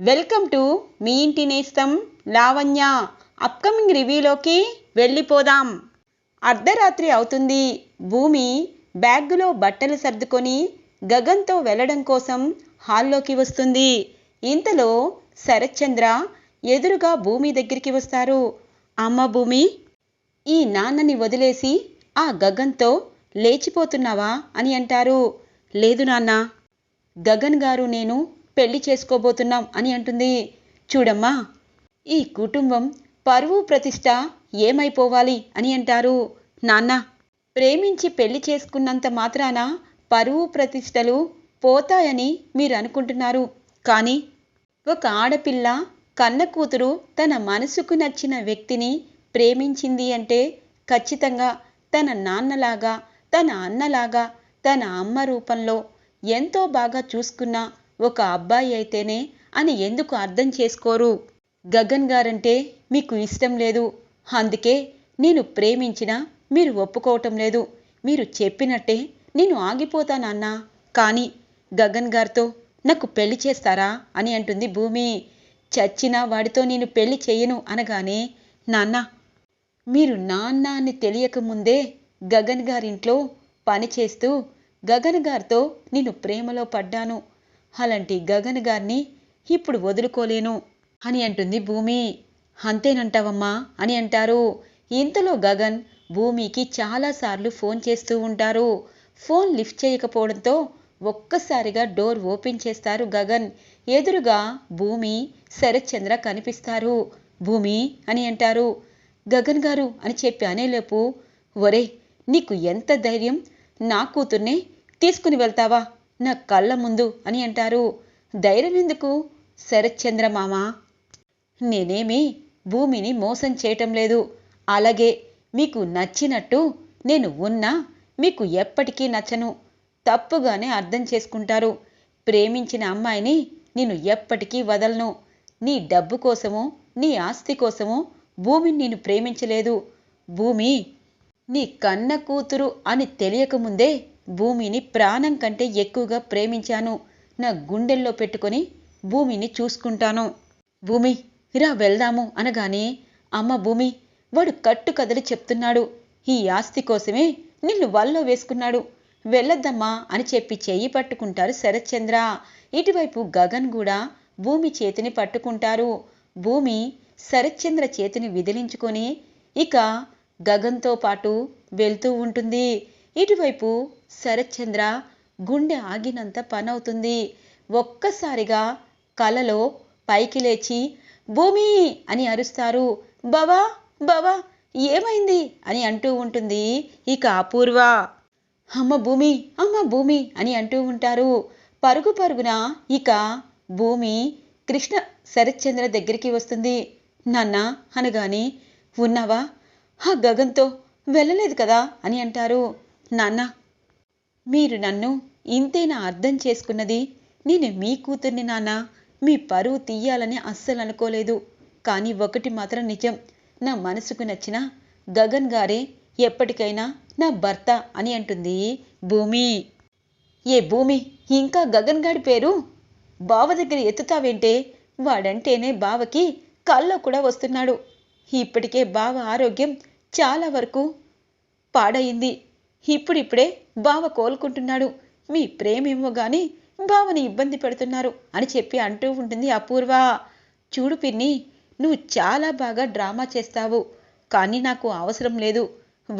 Welcome to me ఇంటి నేస్తం Lavanya. Upcoming రివ్యూలోకి వెళ్ళిపోదాం. అర్ధరాత్రి అవుతుంది. భూమి బ్యాగ్లో బట్టలు సర్దుకొని గగన్తో వెళ్ళడం కోసం హాల్లోకి వస్తుంది. ఇంతలో శరత్చంద్ర ఎదురుగా భూమి దగ్గరికి వస్తారు. అమ్మ భూమి! ఈ నాన్నని వదిలేసి ఆ గగన్తో లేచిపోతున్నావా అని అంటారు. లేదు నాన్న! గగన్ గారు నేను పెళ్ళి చేసుకోబోతున్నాం అని అంటుంది. చూడమ్మా ఈ కుటుంబం పరువు ప్రతిష్ట ఏమైపోవాలి అని అంటారు. నాన్న ప్రేమించి పెళ్ళి చేసుకున్నంత మాత్రాన పరువు ప్రతిష్టలు పోతాయని మీరు అనుకుంటున్నారు. కానీ ఒక ఆడపిల్ల కన్న కూతురు తన మనసుకు నచ్చిన వ్యక్తిని ప్రేమించింది అంటే ఖచ్చితంగా తన నాన్నలాగా తన అన్నలాగా తన అమ్మ రూపంలో ఎంతో బాగా చూసుకున్న ఒక అబ్బాయి అయితేనే అని ఎందుకు అర్థం చేసుకోరు? గగన్ గారంటే మీకు ఇష్టం లేదు. అందుకే నేను ప్రేమించినా మీరు ఒప్పుకోవటం లేదు. మీరు చెప్పినట్టే నేను ఆగిపోతానన్నా. కానీ గగన్ గారితో నాకు పెళ్ళి చేస్తారా అని అంటుంది భూమి. చచ్చినా వాడితో నేను పెళ్ళి చెయ్యను అనగానే నాన్న మీరు నాన్న అని తెలియకముందే గగన్ గారింట్లో పని చేస్తూ గగన్ గారితో నేను ప్రేమలో పడ్డాను. అలాంటి గగన్ గారిని ఇప్పుడు వదులుకోలేను అని అంటుంది భూమి. అంతేనంటావమ్మా అని అంటారు. ఇంతలో గగన్ భూమికి చాలాసార్లు ఫోన్ చేస్తూ ఉంటారు. ఫోన్ లిఫ్ట్ చేయకపోవడంతో ఒక్కసారిగా డోర్ ఓపెన్ చేస్తారు గగన్. ఎదురుగా భూమి శరత్చంద్ర కనిపిస్తారు. భూమి అని అంటారు. గగన్ గారు అని చెప్పి అనేలోపు ఒరే నీకు ఎంత ధైర్యం? నా కూతుర్నే తీసుకుని వెళ్తావా? నా కళ్ళ ముందు అని అంటారు. ధైర్యం ఎందుకు? శరత్చంద్ర మామ. నేనేమి భూమిని మోసం చేయటం లేదు. అలాగే మీకు నచ్చినట్టు నేను ఉన్నా మీకు ఎప్పటికీ నచ్చను. తప్పుగానే అర్థం చేసుకుంటారు. ప్రేమించిన అమ్మాయిని నేను ఎప్పటికీ వదలను. నీ డబ్బు కోసము నీ ఆస్తి కోసము భూమిని నేను ప్రేమించలేదు. భూమి నీ కన్న కూతురు అని తెలియకముందే భూమిని ప్రాణం కంటే ఎక్కువగా ప్రేమించాను. నా గుండెల్లో పెట్టుకొని భూమిని చూసుకుంటాను. భూమి రా వెళ్దాము అనగానే అమ్మ భూమి వాడు కట్టు కదలి చెప్తున్నాడు. ఈ ఆస్తి కోసమే నిన్ను వల్లో వేసుకున్నాడు. వెళ్ళొద్దమ్మా అని చెప్పి చెయ్యి పట్టుకుంటారు శరత్చంద్ర. ఇటువైపు గగన్ కూడా భూమి చేతిని పట్టుకుంటారు. భూమి శరత్చంద్ర చేతిని విదిలించుకొని ఇక గగన్తో పాటు వెళ్తూ ఉంటుంది. ఇటువైపు శరత్చంద్ర గుండె ఆగినంత పనవుతుంది. ఒక్కసారిగా కలలో పైకి లేచి భూమి! అని అరుస్తారు. బావా! బావా! ఏమైంది? అని అంటూ ఉంటుంది ఇక అపూర్వ. అమ్మ భూమి! అమ్మ భూమి! అని అంటూ ఉంటారు. పరుగు పరుగున ఇక భూమి కృష్ణ శరత్చంద్ర దగ్గరికి వస్తుంది. నాన్న! అనగానే ఉన్నావా? ఆ గగంతో వెళ్ళలేదు కదా? అని అంటారు. నాన్న! మీరు నన్ను ఇంతేనా అర్థం చేసుకున్నది? నేను మీ కూతుర్ని నాన్న. మీ పరువు తీయాలని అస్సలు అనుకోలేదు. కానీ ఒకటి మాత్రం నిజం. నా మనసుకు నచ్చిన గగన్ గారే ఎప్పటికైనా నా భర్త అని అంటుంది భూమి. ఏ భూమి? ఇంకా గగన్ గారి పేరు? బావ దగ్గర ఎత్తుతావేంటే? వాడంటేనే బావకి కల్లో కూడా వస్తున్నాడు. ఇప్పటికే బావ ఆరోగ్యం చాలా వరకు పాడయింది. ఇప్పుడిప్పుడే బావ కోలుకుంటున్నాడు. మీ ప్రేమేమో గాని బావని ఇబ్బంది పెడుతున్నారు అని చెప్పి అంటూ ఉంటుంది అపూర్వ. చూడు పిన్ని నువ్వు చాలా బాగా డ్రామా చేస్తావు. కానీ నాకు అవసరం లేదు.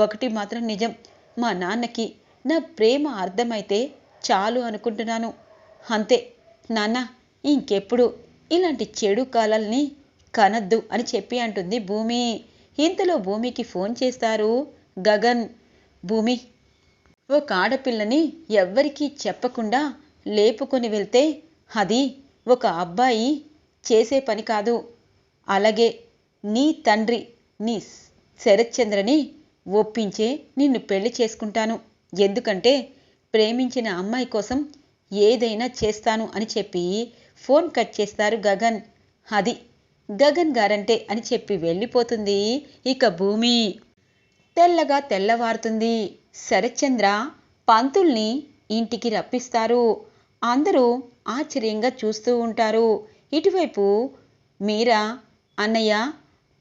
ఒకటి మాత్రం నిజం. మా నాన్నకి నా ప్రేమ అర్థమైతే చాలు అనుకుంటున్నాను. అంతే. నాన్న ఇంకెప్పుడు ఇలాంటి చెడు కాలాల్ని కనద్దు అని చెప్పి అంటుంది భూమి. ఇంతలో భూమికి ఫోన్ చేస్తారు గగన్. భూమి ఒక ఆడపిల్లని ఎవ్వరికీ చెప్పకుండా లేపుకొని వెళ్తే అది ఒక అబ్బాయి చేసే పని కాదు. అలాగే నీ తండ్రి నీ శరత్చంద్రని ఒప్పించే నిన్ను పెళ్ళి చేసుకుంటాను. ఎందుకంటే ప్రేమించిన అమ్మాయి కోసం ఏదైనా చేస్తాను అని చెప్పి ఫోన్ కట్ చేస్తారు గగన్. అది గగన్ గారంటే అని చెప్పి వెళ్ళిపోతుంది ఇక భూమి. తెల్లగా తెల్లవారుతుంది. శరత్చంద్ర పంతుల్ని ఇంటికి రప్పిస్తారు. అందరూ ఆశ్చర్యంగా చూస్తూ ఉంటారు. ఇటువైపు మీరా అన్నయ్య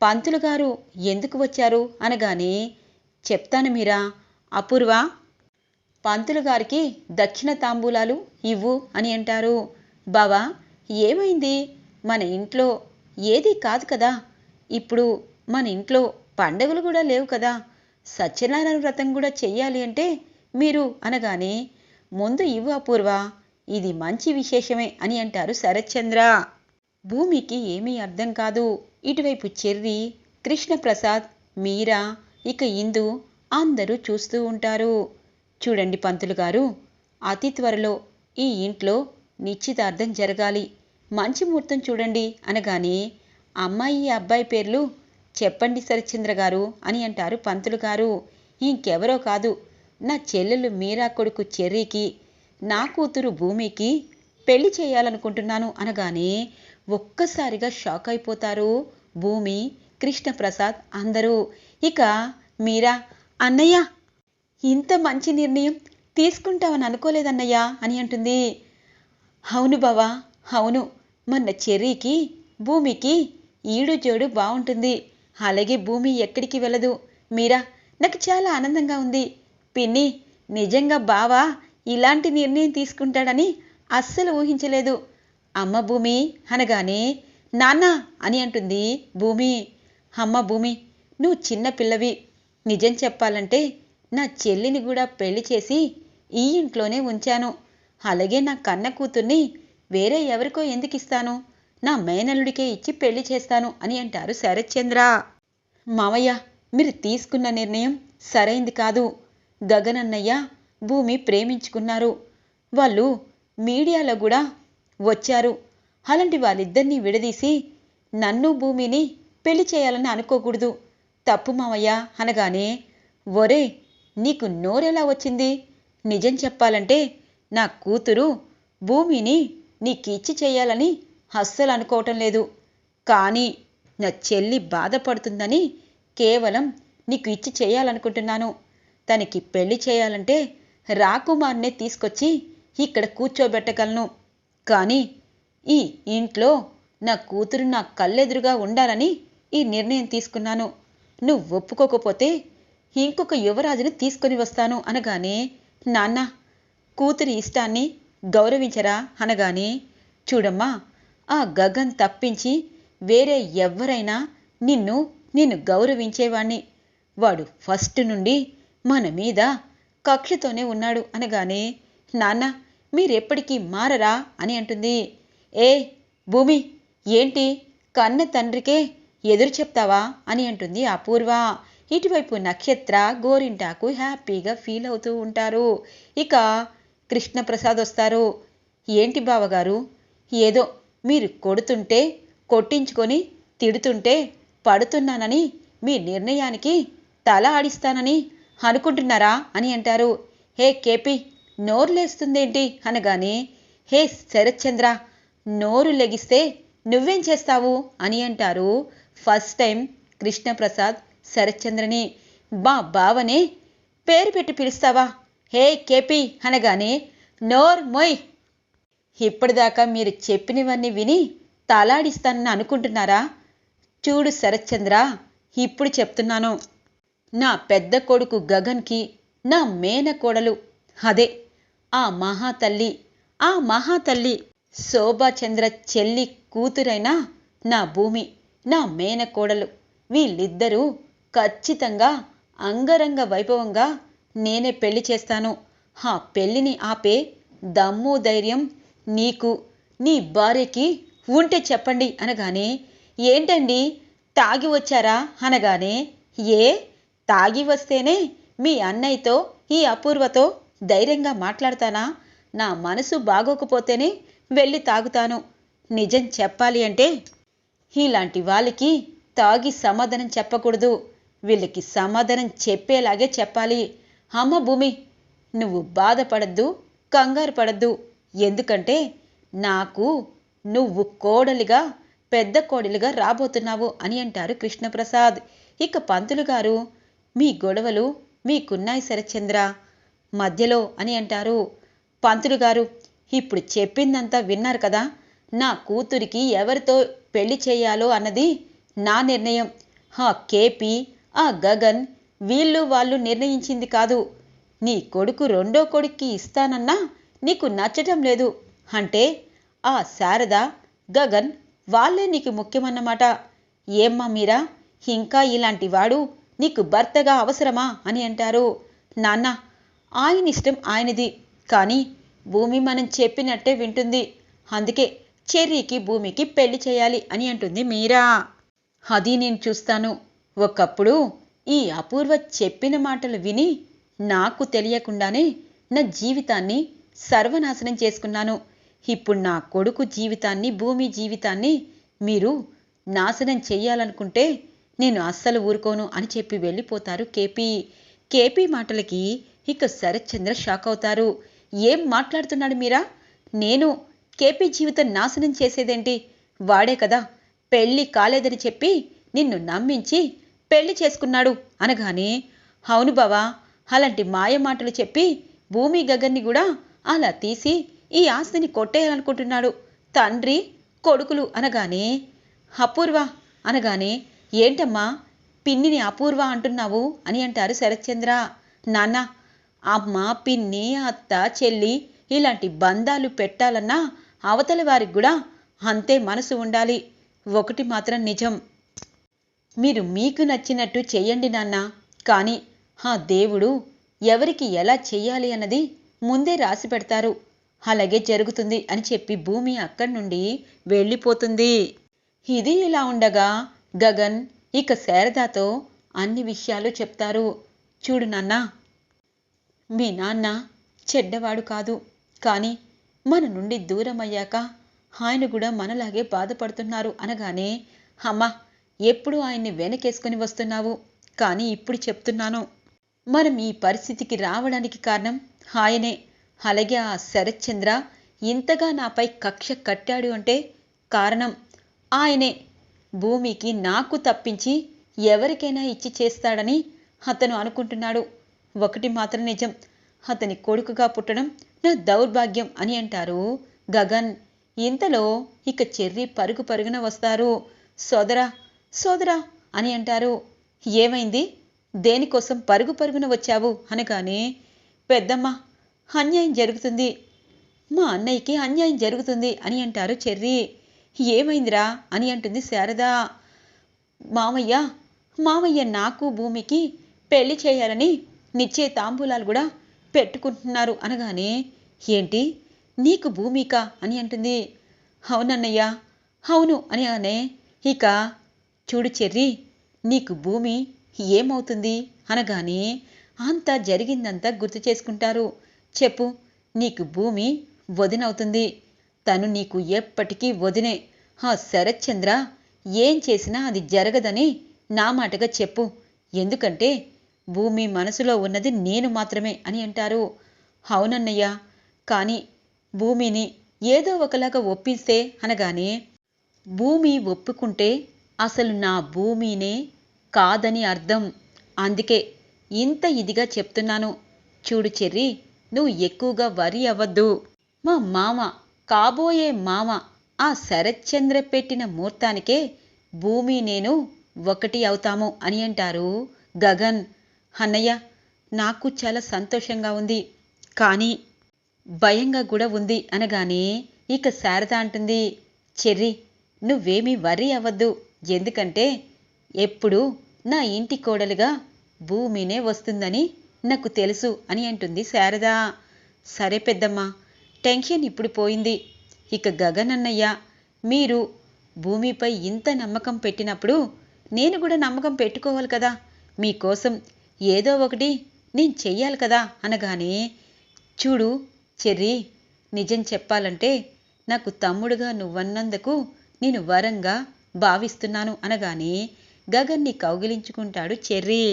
పంతులు గారు ఎందుకు వచ్చారు అనగానే చెప్తాను మీరా అపూర్వ పంతులు గారికి దక్షిణ తాంబూలాలు ఇవ్వు అని అంటారు. బావా ఏమైంది? మన ఇంట్లో ఏదీ కాదు కదా. ఇప్పుడు మన ఇంట్లో పండగలు కూడా లేవు కదా. సత్యనారాయణ వ్రతం కూడా చెయ్యాలి అంటే మీరు అనగానే ముందు ఇవ్వు అపూర్వ ఇది మంచి విశేషమే అని అంటారు శరత్చంద్ర. భూమికి ఏమీ అర్థం కాదు. ఇటువైపు చెర్రి కృష్ణప్రసాద్ మీరా ఇక ఇందు అందరూ చూస్తూ ఉంటారు. చూడండి పంతులు గారు అతి త్వరలో ఈ ఇంట్లో నిశ్చితార్థం జరగాలి. మంచి ముహూర్తం చూడండి అనగానే అమ్మాయి అబ్బాయి పేర్లు చెప్పండి సరిచంద్ర గారు అని అంటారు పంతులు గారు. ఇంకెవరో కాదు. నా చెల్లెలు మీరా కొడుకు చెర్రీకి నా కూతురు భూమికి పెళ్ళి చేయాలనుకుంటున్నాను అనగానే ఒక్కసారిగా షాక్ అయిపోతారు భూమి కృష్ణప్రసాద్ అందరూ. ఇక మీరా అన్నయ్య ఇంత మంచి నిర్ణయం తీసుకుంటావని అనుకోలేదన్నయ్య అని అంటుంది. అవును బావా అవును. మొన్న చెర్రీకి భూమికి ఈడు జోడు బాగుంటుంది అలాగే భూమి ఎక్కడికి వెళ్ళదు? మీరా నాకు చాలా ఆనందంగా ఉంది. పిన్ని నిజంగా బావా ఇలాంటి నిర్ణయం తీసుకుంటాడని అస్సలు ఊహించలేదు. అమ్మ భూమి అనగానే నాన్న అని అంటుంది భూమి. అమ్మ భూమి నువ్వు చిన్న పిల్లవి. నిజం చెప్పాలంటే నా చెల్లిని కూడా పెళ్ళి చేసి ఈ ఇంట్లోనే ఉంచాను. అలాగే నా కన్న కూతుర్ని వేరే ఎవరికో ఎందుకు ఇస్తాను నా మేనల్లుడికే ఇచ్చి పెళ్ళి చేస్తాను అని అంటారు శరత్చంద్ర. మావయ్య మీరు తీసుకున్న నిర్ణయం సరైంది కాదు. గగనన్నయ్య భూమి ప్రేమించుకున్నారు. వాళ్ళు మీడియాలో కూడా వచ్చారు. అలాంటి వాళ్ళిద్దరినీ విడదీసి నన్ను భూమిని పెళ్ళి చేయాలని అనుకోకూడదు. తప్పు మావయ్య అనగానే ఒరే నీకు నోరెలా వచ్చింది? నిజం చెప్పాలంటే నా కూతురు భూమిని నీకిచ్చి చేయాలని అస్సలు అనుకోవటం లేదు కానీ నా చెల్లి బాధపడుతుందని కేవలం నీకు ఇచ్చి చేయాలనుకుంటున్నాను. తనకి పెళ్ళి చేయాలంటే రాకుమార్నే తీసుకొచ్చి ఇక్కడ కూర్చోబెట్టగలను. కానీ ఈ ఇంట్లో నా కూతురు నా కళ్ళెదురుగా ఉండాలని ఈ నిర్ణయం తీసుకున్నాను. నువ్వు ఒప్పుకోకపోతే ఇంకొక యువరాజుని తీసుకొని వస్తాను అనగానే నాన్న కూతురి ఇష్టాన్ని గౌరవించరా అనగానే చూడమ్మా ఆ గగన్ తప్పించి వేరే ఎవ్వరైనా నిన్ను నిన్ను గౌరవించేవాణ్ణి. వాడు ఫస్ట్ నుండి మన మీద కక్షతోనే ఉన్నాడు అనగానే నాన్న మీరెప్పటికీ మారరా? అని అంటుంది. ఏ భూమి ఏంటి? కన్న తండ్రికే ఎదురు చెప్తావా? అని అంటుంది అపూర్వ. ఇటువైపు నక్షత్ర గోరింటాకు హ్యాపీగా ఫీల్ అవుతూ ఉంటారు. ఇక కృష్ణప్రసాద్ వస్తారు. ఏంటి బావగారు? ఏదో మీరు కొడుతుంటే కొట్టించుకొని తిడుతుంటే పడుతున్నానని మీ నిర్ణయానికి తల ఆడిస్తానని అనుకుంటున్నారా అని అంటారు. హే కేపీ నోరు లేస్తుందేంటి అనగానే హే శరత్చంద్ర నోరు లెగిస్తే నువ్వేం చేస్తావు అని అంటారు ఫస్ట్ టైం కృష్ణప్రసాద్ శరత్చంద్రని. మా బావనే పేరు పెట్టి పిలుస్తావా? హే కేపీ అనగానే నోర్ మొయ్ ఇప్పటిదాకా మీరు చెప్పినవన్నీ విని తలాడిస్తానని అనుకుంటున్నారా? చూడు శరత్చంద్ర ఇప్పుడు చెప్తున్నాను. నా పెద్ద కొడుకు గగన్కి నా మేనకోడలు అదే ఆ మహాతల్లి ఆ మహాతల్లి శోభాచంద్ర చెల్లి కూతురైన నా భూమి నా మేనకోడలు వీళ్ళిద్దరూ ఖచ్చితంగా అంగరంగ వైభవంగా నేనే పెళ్ళి చేస్తాను. ఆ పెళ్ళిని ఆపే దమ్ము ధైర్యం నీకు నీ భార్యకి ఉంటే చెప్పండి అనగానే ఏంటండి? తాగి వచ్చారా? అనగానే ఏ? తాగి వస్తేనే మీ అన్నయ్యతో ఈ అపూర్వతో ధైర్యంగా మాట్లాడతానా? నా మనసు బాగోకపోతేనే వెళ్ళి తాగుతాను. నిజం చెప్పాలి అంటే ఇలాంటి వాళ్ళకి తాగి సమాధానం చెప్పకూడదు. వీళ్ళకి సమాధానం చెప్పేలాగే చెప్పాలి. అమ్మ భూమి నువ్వు బాధపడద్దు కంగారు పడద్దు. ఎందుకంటే నాకు నువ్వు కోడలిగా పెద్ద కోడలిగా రాబోతున్నావు అని అంటారు కృష్ణప్రసాద్. ఇక పంతులు గారు మీ గొడవలు మీకున్నాయి శరచంద్ర మధ్యలో అని అంటారు పంతులు గారు. ఇప్పుడు చెప్పిందంతా విన్నారు కదా. నా కూతురికి ఎవరితో పెళ్ళి చేయాలో అన్నది నా నిర్ణయం. ఆ కేపీ ఆ గగన్ వీళ్ళు వాళ్ళు నిర్ణయించింది కాదు. నీ కొడుకు రెండో కొడుక్కి ఇస్తానన్నా నీకు నచ్చటం లేదు. అంటే ఆ శారద గగన్ వాళ్ళే నీకు ముఖ్యమన్నమాట. ఏమ్మా మీరా ఇంకా ఇలాంటి వాడు నీకు భర్తగా అవసరమా అని అంటారు. నాన్న ఆయన ఇష్టం ఆయనది. కానీ భూమి మనం చెప్పినట్టే వింటుంది. అందుకే చెర్రీకి భూమికి పెళ్ళి చేయాలి అని అంటుంది మీరా. అది నేను చూస్తాను. ఒకప్పుడు ఈ అపూర్వ చెప్పిన మాటలు విని నాకు తెలియకుండానే నా జీవితాన్ని సర్వనాశనం చేసుకున్నాను. ఇప్పుడు నా కొడుకు జీవితాన్ని భూమి జీవితాన్ని మీరు నాశనం చేయాలనుకుంటే నేను అస్సలు ఊరుకోను అని చెప్పి వెళ్ళిపోతారు కేపీ. కేపీ మాటలకి ఇక శరత్చంద్ర షాక్ అవుతారు. ఏం మాట్లాడుతున్నాడు మీరా? నేను కేపీ జీవితం నాశనం చేసేదేంటి? వాడే కదా పెళ్ళి కాలేదని చెప్పి నిన్ను నమ్మించి పెళ్ళి చేసుకున్నాడు అనగానే అవును బావా అలాంటి మాయ మాటలు చెప్పి భూమి గగన్ని కూడా అలా తీసి ఈ ఆస్తిని కొట్టేయాలనుకుంటున్నాడు. తండ్రి కొడుకులు అనగానే అపూర్వ అనగానే ఏంటమ్మా పిన్నిని అపూర్వ అంటున్నావు అని అంటారు శరత్చంద్ర. నాన్న అమ్మ పిన్ని అత్త చెల్లి ఇలాంటి బంధాలు పెట్టాలన్నా అవతల వారికి కూడా అంతే మనసు ఉండాలి. ఒకటి మాత్రం నిజం. మీరు మీకు నచ్చినట్టు చెయ్యండి నాన్న. కానీ ఆ దేవుడు ఎవరికి ఎలా చెయ్యాలి అన్నది ముందే రాసి పెడతారు. అలాగే జరుగుతుంది అని చెప్పి భూమి అక్కడి నుండి వెళ్ళిపోతుంది. ఇది ఇలా ఉండగా గగన్ ఇక శారదాతో అన్ని విషయాలు చెప్తారు. చూడు నాన్న మీ నాన్న చెడ్డవాడు కాదు. కానీ మన నుండి దూరం అయ్యాక ఆయన కూడా మనలాగే బాధపడుతున్నారు అనగానే అమ్మా ఎప్పుడు ఆయన్ని వెనకేసుకుని వస్తున్నావు? కానీ ఇప్పుడు చెప్తున్నాను. మనం ఈ పరిస్థితికి రావడానికి కారణం ఆయనే అలాగే ఆ శరత్చంద్ర ఇంతగా నాపై కక్ష కట్టాడు అంటే కారణం ఆయనే. భూమికి నాకు తప్పించి ఎవరికైనా ఇచ్చి చేస్తాడని అతను అనుకుంటున్నాడు. ఒకటి మాత్రం నిజం అతని కొడుకుగా పుట్టడం నా దౌర్భాగ్యం అని అంటారు గగన్. ఇంతలో ఇక చెర్రి పరుగు పరుగున వస్తారు. సోదరా సోదరా అని అంటారు. ఏమైంది? దేనికోసం పరుగు పరుగున వచ్చావు? అనగానే పెద్దమ్మ అన్యాయం జరుగుతుంది. మా అన్నయ్యకి అన్యాయం జరుగుతుంది అని అంటారు చెర్రి. ఏమైందిరా అని అంటుంది శారద. మామయ్య మామయ్య నాకు భూమికి పెళ్ళి చేయాలని నిచ్చే తాంబూలాలు కూడా పెట్టుకుంటున్నారు అనగానే ఏంటి నీకు భూమిక అని అంటుంది. అవునన్నయ్య అవును అని అనే ఇక చూడు చెర్రి నీకు భూమి ఏమవుతుంది అనగానే అంతా జరిగిందంతా గుర్తు చేసుకుంటారు. చెప్పు నీకు భూమి వదినవుతుంది. తను నీకు ఎప్పటికీ వదినే. ఆ శరత్చంద్ర ఏం చేసినా అది జరగదని నా మాటగా చెప్పు. ఎందుకంటే భూమి మనసులో ఉన్నది నేను మాత్రమే అని అంటారు. అవునన్నయ్య కానీ భూమిని ఏదో ఒకలాగా ఒప్పిస్తే అనగానే భూమి ఒప్పుకుంటే అసలు నా భూమినే కాదని అర్థం. అందుకే ఇంత ఇదిగా చెప్తున్నాను. చూడు చెర్రి నువ్వు ఎక్కువగా వరి అవ్వద్దు. మా మామ కాబోయే మామ ఆ శరత్చంద్ర పెట్టిన ముహూర్తానికే భూమి నేను ఒకటి అవుతాము అని అంటారు గగన్. అన్నయ్య నాకు చాలా సంతోషంగా ఉంది. కానీ భయంగా కూడా ఉంది అనగానే ఇక శారద అంటుంది చెర్రి నువ్వేమీ వరి అవ్వద్దు. ఎందుకంటే ఎప్పుడు నా ఇంటి కోడలుగా భూమినే వస్తుందని నాకు తెలుసు అని అంటుంది శారద. సరే పెద్దమ్మ టెన్షన్ ఇప్పుడు పోయింది. ఇక గగన్ అన్నయ్య మీరు భూమిపై ఇంత నమ్మకం పెట్టినప్పుడు నేను కూడా నమ్మకం పెట్టుకోవాలి కదా. మీకోసం ఏదో ఒకటి నేను చెయ్యాలి కదా అనగానే చూడు చెర్రీ నిజం చెప్పాలంటే నాకు తమ్ముడుగా నువ్వన్నందుకు నేను వరంగా భావిస్తున్నాను అనగానే గగన్ని కౌగిలించుకుంటాడు చెర్రీ.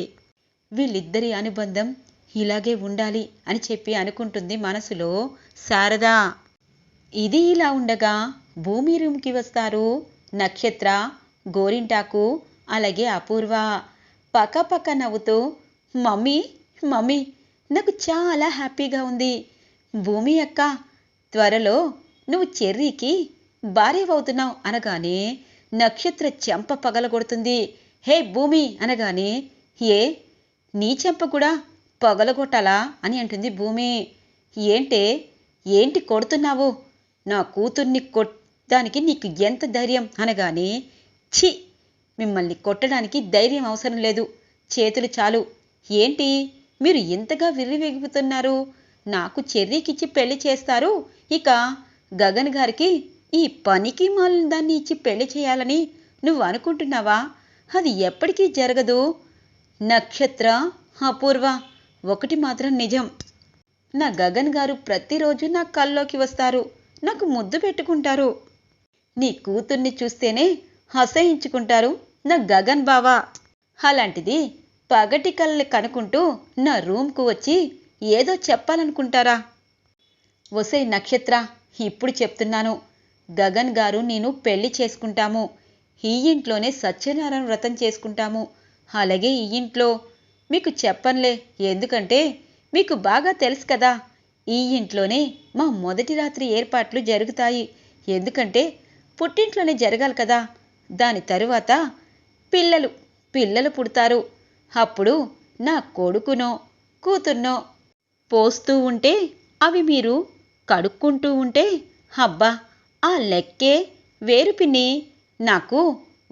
వీళ్ళిద్దరి అనుబంధం ఇలాగే ఉండాలి అని చెప్పి అనుకుంటుంది మనసులో శారదా. ఇది ఇలా ఉండగా భూమి రూమ్కి వస్తారు నక్షత్ర గోరింటాకు అలాగే అపూర్వ. పక్క పక్క నవ్వుతూ మమ్మీ మమ్మీ నాకు చాలా హ్యాపీగా ఉంది. భూమి అక్క త్వరలో నువ్వు చెర్రీకి భార్యవవుతున్నావు అనగానే నక్షత్ర చెంప పగలగొడుతుంది. హే భూమి అనగానే ఏ నీ చెంప కూడా పగలగొట్టాలా అని అంటుంది భూమి. ఏంటే? ఏంటి కొడుతున్నావు? నా కూతుర్ని కొట్టడానికి నీకు ఎంత ధైర్యం? అనగానే ఛీ! మిమ్మల్ని కొట్టడానికి ధైర్యం అవసరం లేదు. చేతులు చాలు. ఏంటి? మీరు ఇంతగా విర్రివెగుపుతున్నారు నాకు చెర్రీకిచ్చి పెళ్ళి చేస్తారు. ఇక గగన్ గారికి ఈ పనికి మాలిన దాన్ని ఇచ్చి పెళ్ళి చేయాలని నువ్వు అనుకుంటున్నావా? అది ఎప్పటికీ జరగదు. నక్షత్ర అపూర్వ. ఒకటి మాత్రం నిజం. నా గగన్ గారు ప్రతిరోజు నా కల్లోకి వస్తారు. నాకు ముద్దు పెట్టుకుంటారు. నీ కూతుర్ని చూస్తేనే అసహించుకుంటారు నా గగన్ బావా. అలాంటిది పగటి కళ్ళని కనుకుంటూ నా రూమ్కు వచ్చి ఏదో చెప్పాలనుకుంటారా? ఒసై నక్షత్ర ఇప్పుడు చెప్తున్నాను. గగన్ గారు నేను పెళ్ళి చేసుకుంటాము. ఈ ఇంట్లోనే సత్యనారాయణ వ్రతం చేసుకుంటాము. అలాగే ఈ ఇంట్లో. మీకు చెప్పనులే ఎందుకంటే మీకు బాగా తెలుసు కదా. ఈ ఇంట్లోనే మా మొదటి రాత్రి ఏర్పాట్లు జరుగుతాయి. ఎందుకంటే పుట్టింట్లోనే జరగాలి కదా. దాని తరువాత పిల్లలు పిల్లలు పుడతారు. అప్పుడు నా కొడుకునో కూతుర్నో పోస్తూ ఉంటే అవి మీరు కడుక్కుంటూ ఉంటే అబ్బా ఆ లెక్కే వేరు పిన్ని. నాకు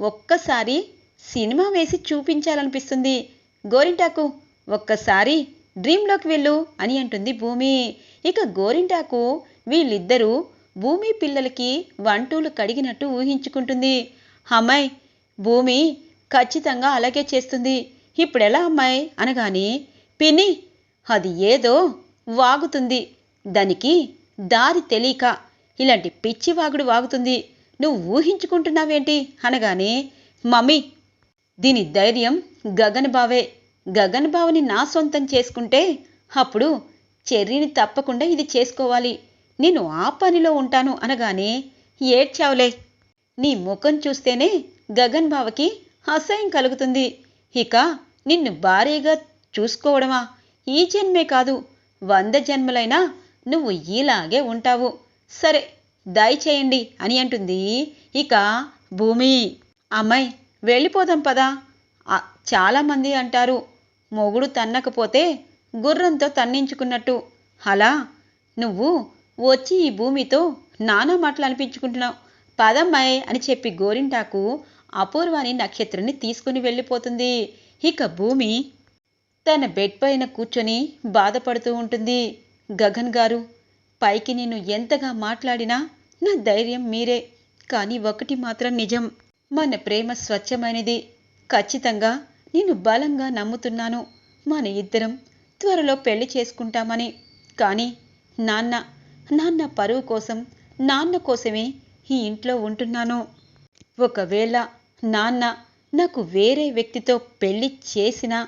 ఒక్కసారి సినిమా వేసి చూపించాలనిపిస్తుంది. గోరింటాకు ఒక్కసారి డ్రీమ్లోకి వెళ్ళు అని అంటుంది భూమి. ఇక గోరింటాకు వీళ్ళిద్దరూ భూమి పిల్లలకి వంటూలు కడిగినట్టు ఊహించుకుంటుంది. అమ్మాయి భూమి ఖచ్చితంగా అలాగే చేస్తుంది. ఇప్పుడెలా అమ్మాయి? అనగానే పిన్ని అది ఏదో వాగుతుంది. దానికి దారి తెలియక ఇలాంటి పిచ్చి వాగుడు వాగుతుంది. నువ్వు ఊహించుకుంటున్నావేంటి? అనగానే మమ్మీ దీని ధైర్యం గగన్ బావే. గగన్ బావని నా సొంతం చేసుకుంటే అప్పుడు చెర్రీని తప్పకుండా ఇది చేసుకోవాలి. నేను ఆ పనిలో ఉంటాను అనగానే ఏడ్చావులే. నీ ముఖం చూస్తేనే గగన్ బావకి అసహ్యం కలుగుతుంది. ఇక నిన్ను భారీగా చూసుకోవడమా? ఈ జన్మే కాదు. వంద జన్మలైనా నువ్వు ఇలాగే ఉంటావు. సరే దయచేయండి అని అంటుంది. ఇక భూమి. అమ్మాయి వెళ్ళిపోదాం పదా. చాలామంది అంటారు మొగుడు తన్నకపోతే గుర్రంతో తన్నించుకున్నట్టు. అలా? నువ్వు వచ్చి ఈ భూమితో నానా మాటలు అనిపించుకుంటున్నావు. పదమ్మాయ్ అని చెప్పి గోరింటాకు అపూర్వాని నక్షత్రాన్ని తీసుకుని వెళ్ళిపోతుంది. ఇక భూమి తన బెడ్ పైన కూర్చొని బాధపడుతూ ఉంటుంది. గగన్ గారు పైకి నేను ఎంతగా మాట్లాడినా నా ధైర్యం మీరే. కానీ ఒకటి మాత్రం నిజం. మన ప్రేమ స్వచ్ఛమైనది. ఖచ్చితంగా నేను బలంగా నమ్ముతున్నాను. మన ఇద్దరం త్వరలో పెళ్ళి చేసుకుంటామని. కానీ నాన్న నాన్న పరువు కోసం నాన్న కోసమే ఈ ఇంట్లో ఉంటున్నాను. ఒకవేళ నాన్న నాకు వేరే వ్యక్తితో పెళ్ళి చేసినా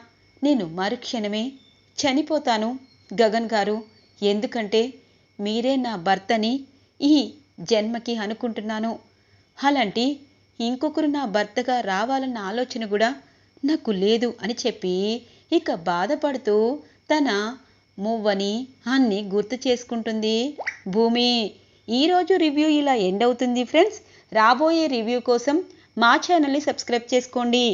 నేను మరుక్షణమే చనిపోతాను గగన్ గారు. ఎందుకంటే మీరే నా భర్తని ఈ జన్మకి అనుకుంటున్నాను. అలాంటి ఇంకొకరు నా భర్తగా రావాలన్న ఆలోచన కూడా నాకు లేదు అని చెప్పి ఇక బాధపడుతూ తన మువ్వని అన్ని గుర్తు చేసుకుంటుంది. భూమి ఈరోజు రివ్యూ ఇలా ఎండ్ అవుతుంది ఫ్రెండ్స్. రాబోయే రివ్యూ కోసం మా ఛానల్ని సబ్స్క్రైబ్ చేసుకోండి.